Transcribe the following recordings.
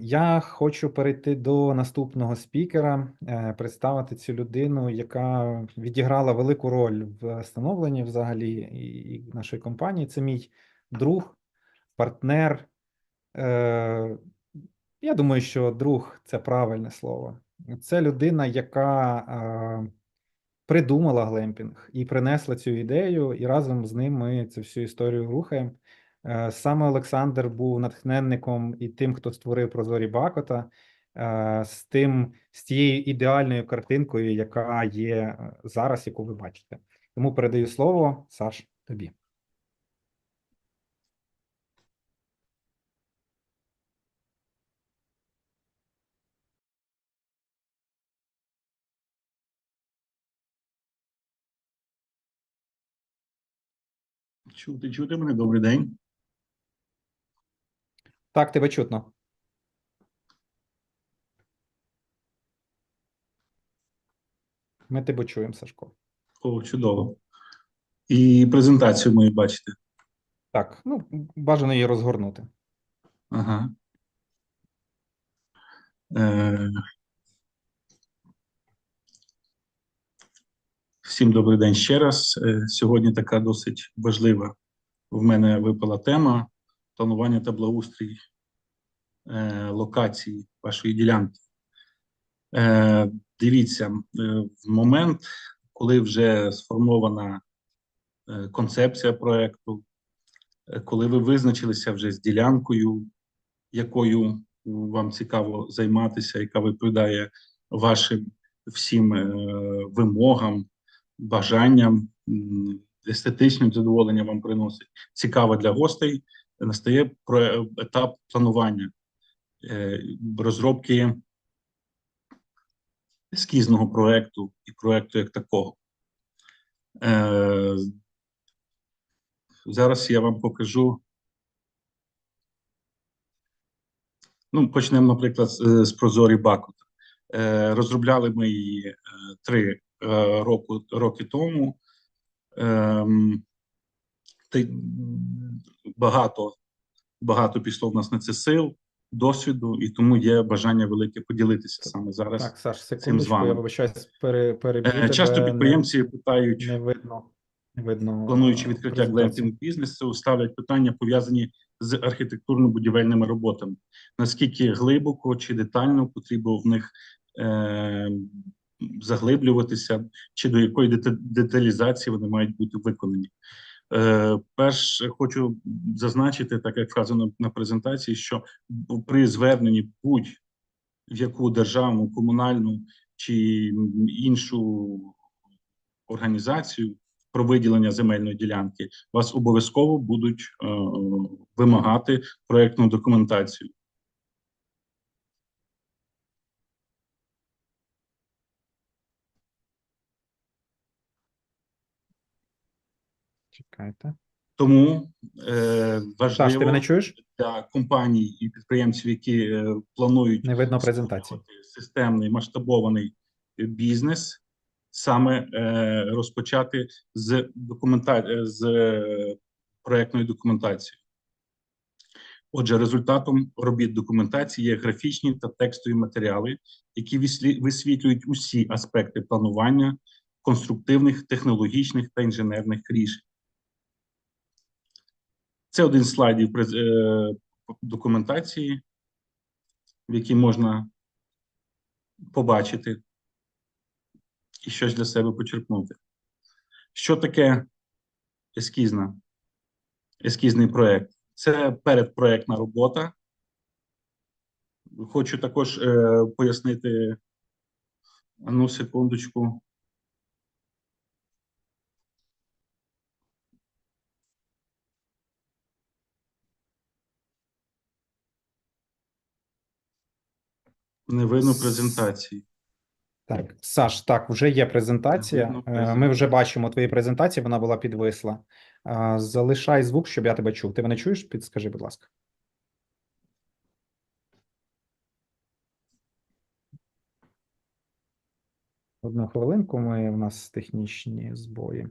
Я хочу перейти до наступного спікера, е, представити цю людину, яка відіграла велику роль в становленні взагалі і нашої компанії. Це мій друг, партнер. Е, Я думаю, що друг це правильне слово. Це людина, яка е, придумала глемпінг і принесла цю ідею, і разом з ним ми цю всю історію рухаємо. Е, Саме Олександр був натхненником і тим, хто створив прозорі Бакота, е, з тим, з тією ідеальною картинкою, яка є е, зараз, яку ви бачите. Тому передаю слово, Саш, тобі. Чути, чути мене, добрий день. Так, тебе чутно. Ми тебе чуємо, Сашко. О, чудово. І презентацію мою бачите. Так, ну бажано її розгорнути. Ага. Е... Всім добрий день ще раз. Е, Сьогодні така досить важлива в мене випала тема планування та благоустрій е, локації вашої ділянки. Е, Дивіться, е, в момент, коли вже сформована концепція проекту, коли ви визначилися вже з ділянкою, якою вам цікаво займатися, яка відповідає вашим всім вимогам, бажанням, естетичним задоволенням вам приносить, цікаво для гостей, настає про етап планування е, розробки ескізного проекту і проекту як такого. Е, зараз я вам покажу. Ну, почнемо, наприклад, з, з Прозорі Бакут. Е, розробляли ми її е, три е, року, роки тому. Ем, та й багато, багато пішло в нас на це сил, досвіду, і тому є бажання велике поділитися саме зараз. Так, Саш, з вами. я вибачаюсь, пере, Е, Часто підприємці питають, не, не видно. Не видно плануючи відкриття глемпінг бізнесу, ставлять питання пов'язані з архітектурно-будівельними роботами. Наскільки глибоко чи детально потрібно в них е, заглиблюватися, чи до якої деталізації вони мають бути виконані? Е, перш хочу зазначити, так як вказано на презентації, що при зверненні будь-в яку державну, комунальну чи іншу організацію про виділення земельної ділянки, вас обов'язково будуть е, вимагати проектну документацію. Чекайте. Тому е, Саш, ти мене важливо чуєш? для компаній і підприємців, які е, планують Не видно презентації. створювати системний масштабований бізнес, саме е, розпочати з документа... е, з е, проектної документації. Отже, результатом робіт документації є графічні та текстові матеріали, які висвітлюють усі аспекти планування конструктивних, технологічних та інженерних рішень. Це один з слайдів е, документації, в якій можна побачити і щось для себе почерпнути. Що таке ескізна, ескізний проєкт? Це передпроєктна робота. Хочу також е, пояснити одну секундочку. Не видно презентації. Так, Саш, так, вже є презентація. Е, Ми вже бачимо твої презентації, вона була підвисла. Е, Залишай звук, щоб я тебе чув. Ти мене чуєш? Підскажи, будь ласка. Одну хвилинку, ми, у нас технічні збої.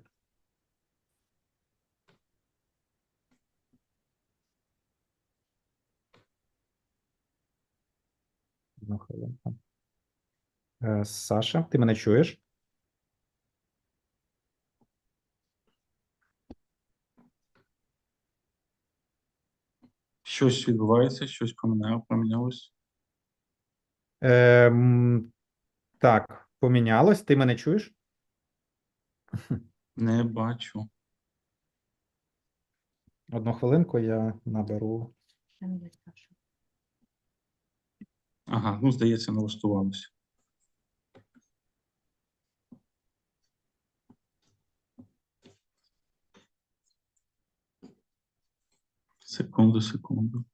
Одну хвилинку. Е, Саша, ти мене чуєш? Щось відбувається, щось поміняло, помінялось. Е, м, так, помінялось. Ти мене чуєш? Не бачу. Одну хвилинку я наберу. Там є Саша. Ага, ну здається, налаштувалося. Секунду, секунду.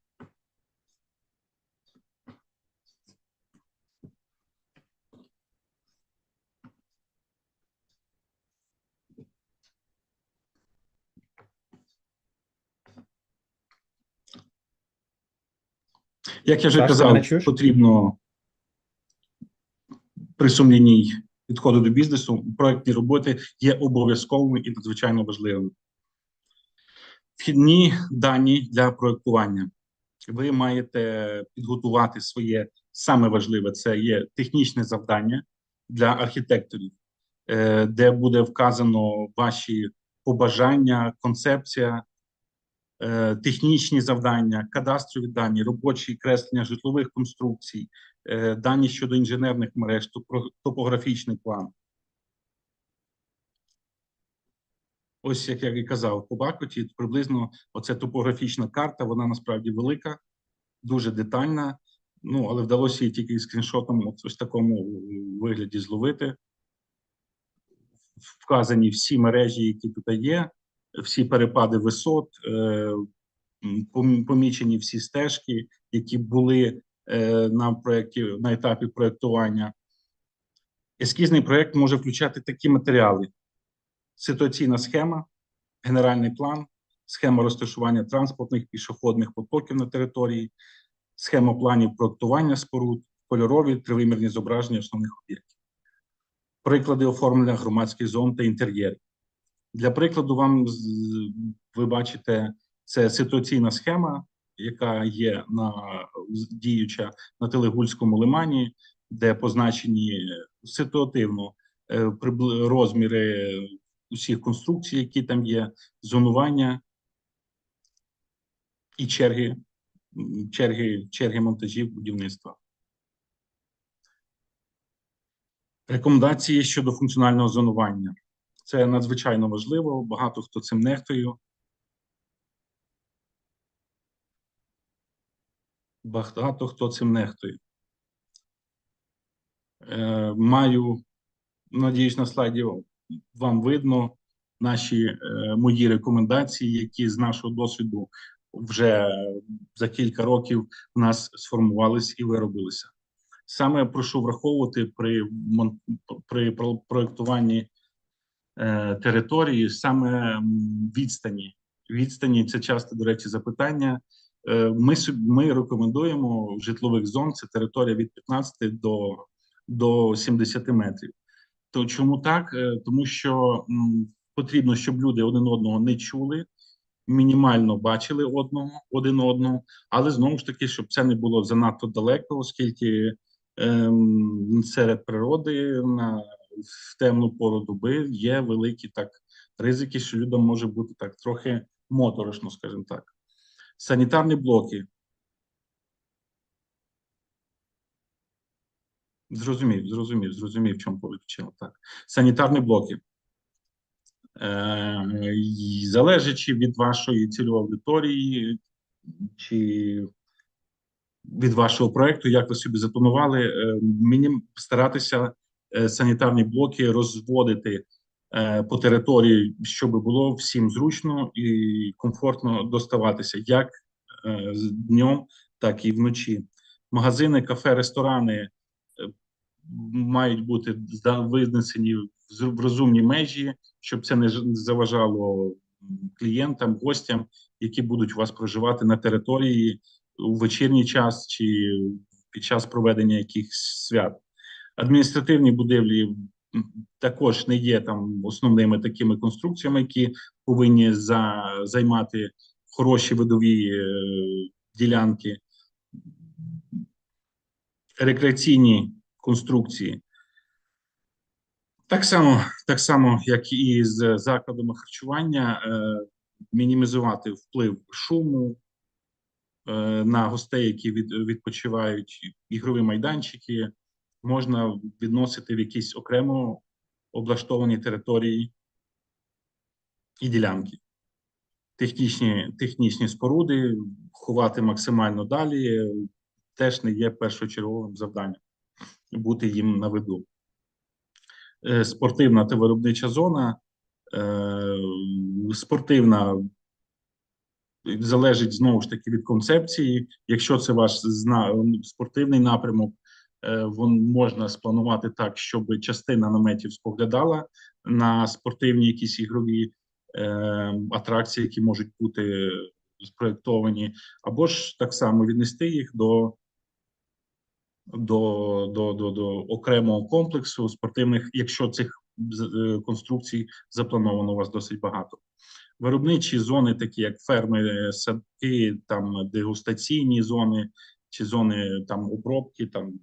Як я вже ти казав, потрібно при сумлінній підходу до бізнесу проектні роботи є обов'язковими і надзвичайно важливими. Вхідні дані для проектування. Ви маєте підготувати своє саме важливе це є технічне завдання для архітекторів, е, де буде вказано ваші побажання, концепція, технічні завдання, кадастрові дані, робочі креслення житлових конструкцій, е, дані щодо інженерних мереж, топографічний план. Ось як я і казав, по Бакоті приблизно оця топографічна карта, вона насправді велика, дуже детальна. Ну, але вдалося її тільки скріншотом от ось такому вигляді зловити. Вказані всі мережі, які тут є, всі перепади висот, е, помічені всі стежки, які були е, на проєкті на етапі проєктування. Ескізний проєкт може включати такі матеріали: ситуаційна схема, генеральний план, схема розташування транспортних пішохідних потоків на території, схема планів проектування споруд, кольорові тривимірні зображення основних об'єктів, приклади оформлення громадських зон та інтер'єрів. Для прикладу, вам ви бачите, це ситуаційна схема, яка є на діюча на Телегульському лимані, де позначені ситуативно е, розміри усіх конструкцій, які там є, зонування і черги, черги, черги монтажів будівництва. Рекомендації щодо функціонального зонування. Це надзвичайно важливо. Багато хто цим нехтує. Багато хто цим нехтує. Е, маю, надіюсь, на слайді вам видно наші е, мої рекомендації, які з нашого досвіду вже за кілька років в нас сформувались і виробилися. Саме прошу враховувати при при про- проектуванні е, території саме відстані. Відстані це часто, до речі, запитання. Е, Ми ми рекомендуємо житлових зон. Це територія від 15 до, до 70 метрів. То чому так? Е, Тому що потрібно, щоб люди один одного не чули, мінімально бачили одного один одного, але знову ж таки, щоб це не було занадто далеко, оскільки ем, серед природи на в темну пору доби є великі так ризики, що людям може бути так трохи моторошно, скажімо так. Санітарні блоки. Зрозумів, зрозумів, зрозумів, в чому полетіло. Так. Санітарні блоки. Е, залежачи від вашої цільової аудиторії чи від вашого проекту, як ви собі запланували, е, мені старатися санітарні блоки розводити е, по території, щоб було всім зручно і комфортно доставатися як е, днем, так і вночі. Магазини, кафе, ресторани е, мають бути винесені в розумні межі, щоб це не заважало клієнтам, гостям, які будуть у вас проживати на території у вечірній час чи під час проведення якихось свят. Адміністративні будівлі також не є там основними такими конструкціями, які повинні за, займати хороші видові е, ділянки. рекреаційні конструкції. Так само, так само, як і з закладами харчування, е, мінімізувати вплив шуму е, на гостей, які від, відпочивають, ігрові майданчики, можна відносити в якісь окремо облаштовані території і ділянки. Технічні, технічні споруди ховати максимально далі теж не є першочерговим завданням бути їм на виду. Е, Спортивна та виробнича зона. е, Спортивна залежить знову ж таки від концепції. Якщо це ваш спортивний напрямок, вон можна спланувати так, щоб частина наметів споглядала на спортивні якісь ігрові е, атракції, які можуть бути спроєктовані, або ж так само віднести їх до, до, до, до, до окремого комплексу спортивних, якщо цих е, конструкцій заплановано у вас досить багато. Виробничі зони, такі як ферми, садки, там дегустаційні зони чи зони там обробки, там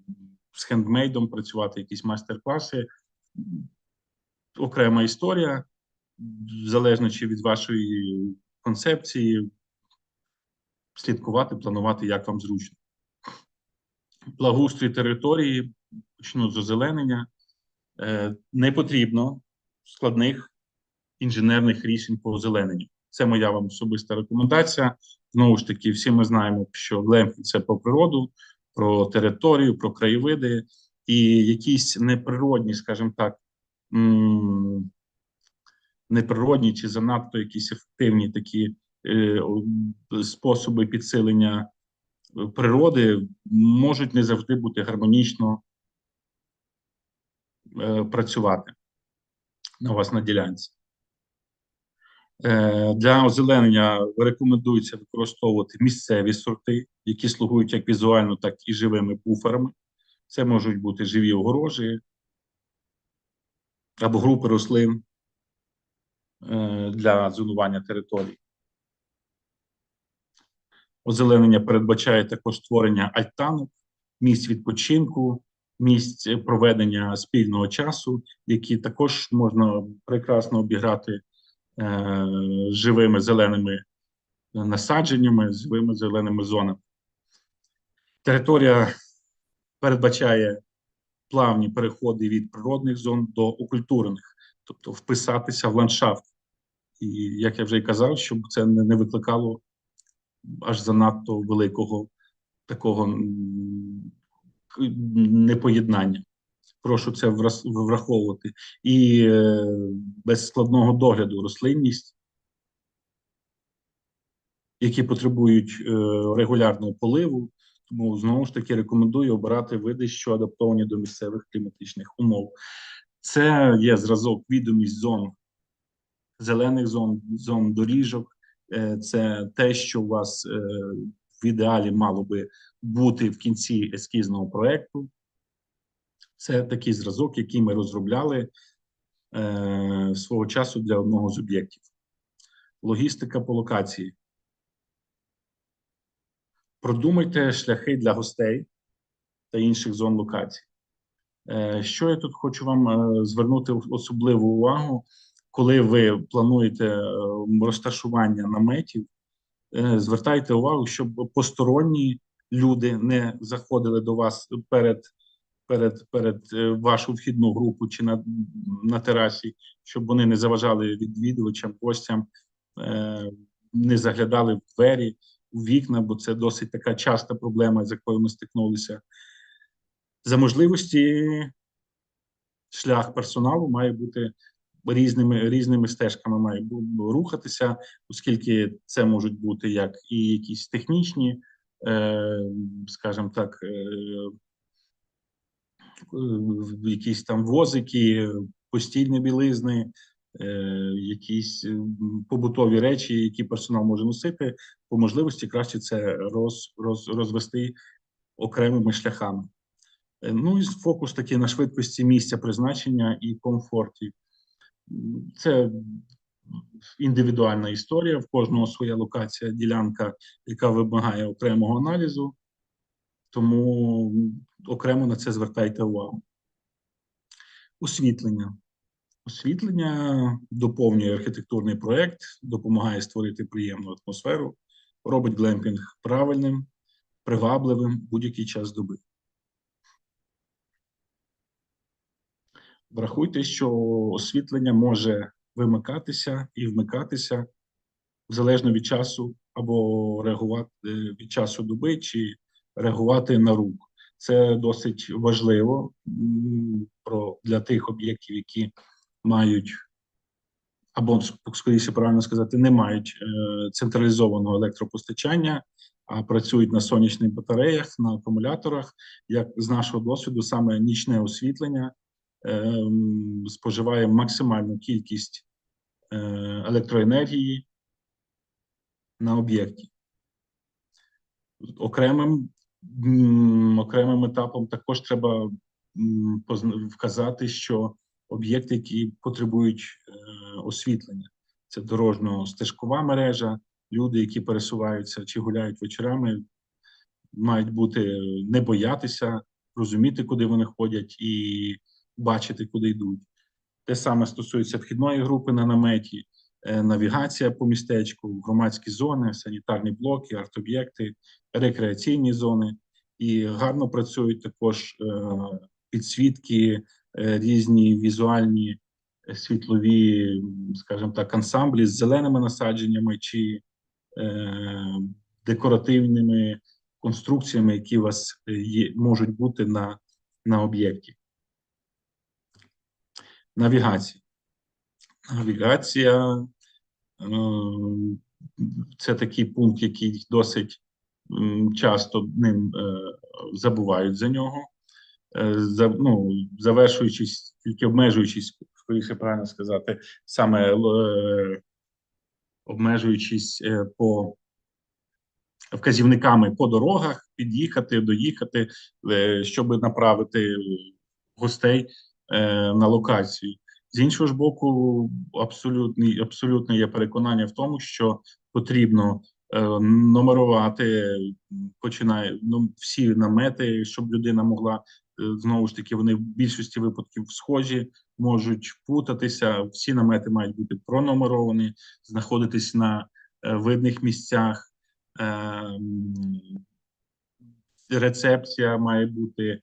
з хендмейдом працювати, якісь майстер-класи. Окрема історія, залежно чи від вашої концепції, слідкувати, планувати, як вам зручно. Благоустрій території, почну з озеленення. Е, Не потрібно складних інженерних рішень по озелененню. Це моя вам особиста рекомендація. Знову ж таки, всі ми знаємо, що Глемпінг – це про природу, про територію, про краєвиди і якісь неприродні, скажімо так, неприродні чи занадто якісь ефективні такі е, способи підсилення е, природи можуть не завжди бути гармонічно е, працювати на вас на ділянці. Е, Для озеленення рекомендується використовувати місцеві сорти, які слугують як візуально, так і живими буферами. Це можуть бути живі огорожі або групи рослин е, для зонування територій. Озеленення передбачає також створення альтанок, місць відпочинку, місць проведення спільного часу, які також можна прекрасно обіграти е, живими зеленими насадженнями, живими зеленими зонами. Територія передбачає плавні переходи від природних зон до окультурених, тобто вписатися в ландшафт. І як я вже й казав, щоб це не викликало аж занадто великого такого непоєднання. Прошу це враховувати. І е, без складного догляду рослинність, які потребують е, регулярного поливу. Тому знову ж таки рекомендую обирати види, що адаптовані до місцевих кліматичних умов. Це є зразок відомість зон, зелених зон, зон доріжок. Е, Це те, що у вас в ідеалі мало би бути в кінці ескізного проекту. Це такий зразок, який ми розробляли е, свого часу для одного з об'єктів. Логістика по локації. Продумайте шляхи для гостей та інших зон локацій. Е, Що я тут хочу вам е, звернути особливу увагу, коли ви плануєте е, розташування наметів, е, звертайте увагу, щоб посторонні люди не заходили до вас перед, перед, перед е, вашу вхідну групу чи на, на терасі, щоб вони не заважали відвідувачам, гостям, е, не заглядали в двері, у вікна, бо це досить така часта проблема, з якою ми стикнулися. За можливості шлях персоналу має бути різними різними стежками має рухатися, оскільки це можуть бути як і якісь технічні, е, скажімо так, якісь там возики, постільні білизни, е, якісь побутові речі, які персонал може носити. По можливості краще це роз, роз, розвести окремими шляхами. Е, Ну і фокус такий на швидкості місця призначення і комфорті. Це індивідуальна історія. В кожного своя локація, ділянка, яка вимагає окремого аналізу. Тому окремо на це звертайте увагу. Освітлення. Освітлення доповнює архітектурний проєкт, допомагає створити приємну атмосферу, робить глемпінг правильним, привабливим будь-який час доби. Врахуйте, що освітлення може вимикатися і вмикатися залежно від часу, або реагувати е, від часу доби, чи реагувати на рух. Це досить важливо про для тих об'єктів, які мають або скоріше правильно сказати, не мають е, централізованого електропостачання, а працюють на сонячних батареях, на акумуляторах. Як з нашого досвіду, саме нічне освітлення е, споживає максимальну кількість е, електроенергії на об'єкті. Окремим, окремим етапом також треба вказати, що об'єкти, які потребують е, освітлення, це дорожньо-стежкова мережа, люди, які пересуваються чи гуляють вечорами, мають бути не боятися, розуміти, куди вони ходять, і бачити, куди йдуть. Те саме стосується вхідної групи на наметі, е, навігація по містечку, громадські зони, санітарні блоки, арт-об'єкти, рекреаційні зони. І гарно працюють також е, підсвітки, е, різні візуальні е, світлові, скажімо так, ансамблі з зеленими насадженнями чи е, декоративними конструкціями, які у вас е, є, можуть бути на, на об'єкті. Навігація. Навігація ем, це такий пункт, який досить часто ним е, забувають за нього. Е, ну, завершуючись, тільки обмежуючись, скоріше правильно сказати, саме е, обмежуючись е, по вказівниками по дорогах, під'їхати, доїхати, е, щоб направити гостей е, на локацію. З іншого ж боку, абсолютний, абсолютно є переконання в тому, що потрібно е, номерувати, починає ну, всі намети, щоб людина могла е, знову ж таки, вони в більшості випадків схожі, можуть путатися. Всі намети мають бути пронумеровані, знаходитись на е, видних місцях. Е, рецепція має бути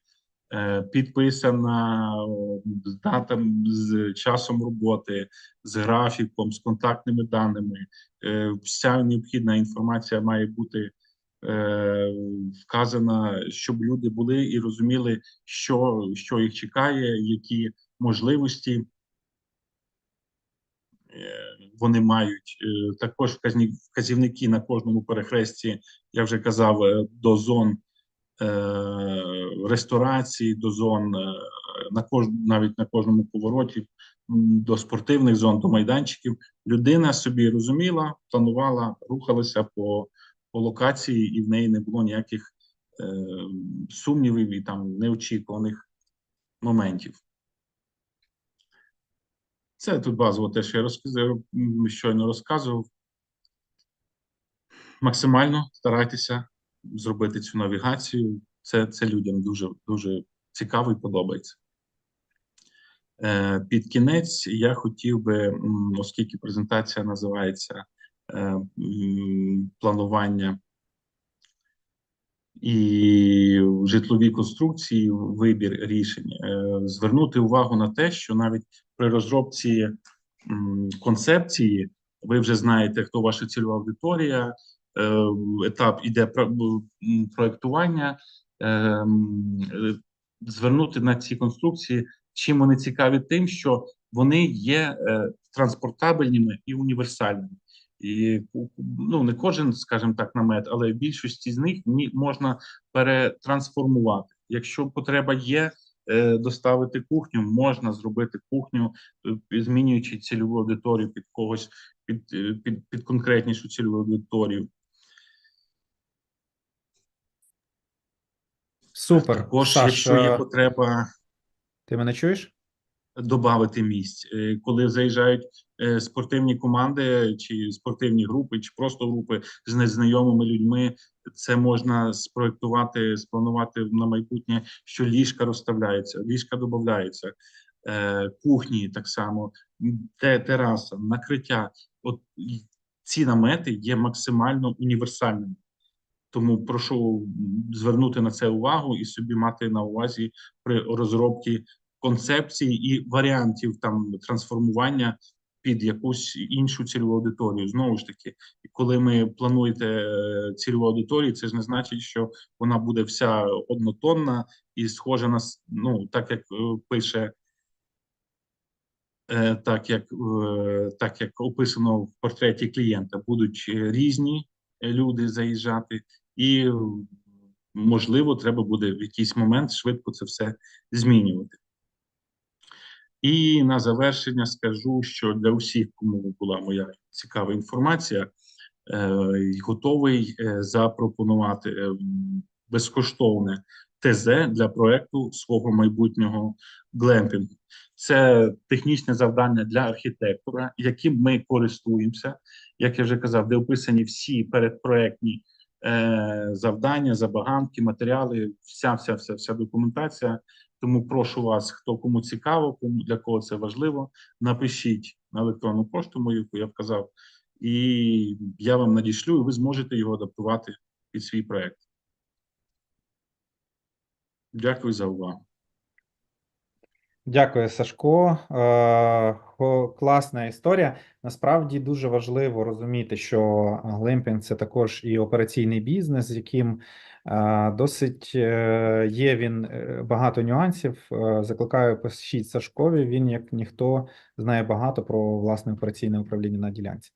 підписана о, з датами, з часом роботи, з графіком, з контактними даними. Е, Вся необхідна інформація має бути е, вказана, щоб люди були і розуміли, що, що їх чекає, які можливості е, вони мають. Е, Також вказівники на кожному перехресті, я вже казав, е, до зон е, ресторації, до зон е, на кож... навіть на кожному повороті, до спортивних зон, до майданчиків. Людина собі розуміла, планувала, рухалася по, по локації, і в неї не було ніяких е, сумнівів і там неочікуваних моментів. Це тут базово те, що я розказав, м, щойно розказував. Максимально старайтеся зробити цю навігацію. Це, це людям дуже, дуже цікаво і подобається. Е, Під кінець я хотів би, оскільки презентація називається е, планування і житлові конструкції, вибір рішень, е, звернути увагу на те, що навіть при розробці концепції ви вже знаєте, хто ваша цільова аудиторія, етап іде про- проектування, е, м, е, звернути на ці конструкції, чим вони цікаві, тим, що вони є е, транспортабельними і універсальними. І ну не кожен, скажімо так, намет, але більшості з них можна перетрансформувати. Якщо потреба є, е, доставити кухню, можна зробити кухню, змінюючи цільову аудиторію під когось, під, під, під конкретнішу цільову аудиторію. Супер. Також, Саш, якщо є потреба, ти мене чуєш? додати місць. Е, Коли заїжджають е, спортивні команди, чи спортивні групи, чи просто групи з незнайомими людьми, це можна спроектувати, спланувати на майбутнє, що ліжка розставляються, ліжка додаються, е, кухні так само, те- тераса, накриття. От ці намети є максимально універсальними. Тому прошу звернути на це увагу і собі мати на увазі при розробці концепції і варіантів там трансформування під якусь іншу цільову аудиторію. Знову ж таки, коли ми плануєте е, цільову аудиторію, це ж не значить, що вона буде вся однотонна і схожа на ну так, як е, пише. е, Так як, так як описано в портреті клієнта, будуть різні люди заїжджати, і можливо, треба буде в якийсь момент швидко це все змінювати. І на завершення скажу, що для усіх, кому була моя цікава інформація, е, готовий е, запропонувати е, безкоштовне ТЗ для проекту свого майбутнього глемпінгу. Це технічне завдання для архітектора, яким ми користуємося. Як я вже казав, де описані всі передпроектні е, завдання, забаганки, матеріали, вся, вся, вся, вся документація. Тому прошу вас, хто кому цікаво, кому для кого це важливо, напишіть на електронну пошту мою, яку я вказав, і я вам надішлю, і ви зможете його адаптувати під свій проект. Дякую за увагу. Дякую, Сашко. Е, Класна історія. Насправді дуже важливо розуміти, що глемпінг це також і операційний бізнес, з яким е, досить е, є він багато нюансів. Закликаю пишіть Сашкові. Він, як ніхто, знає багато про власне операційне управління на ділянці.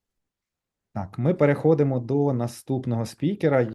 Так, ми переходимо до наступного спікера.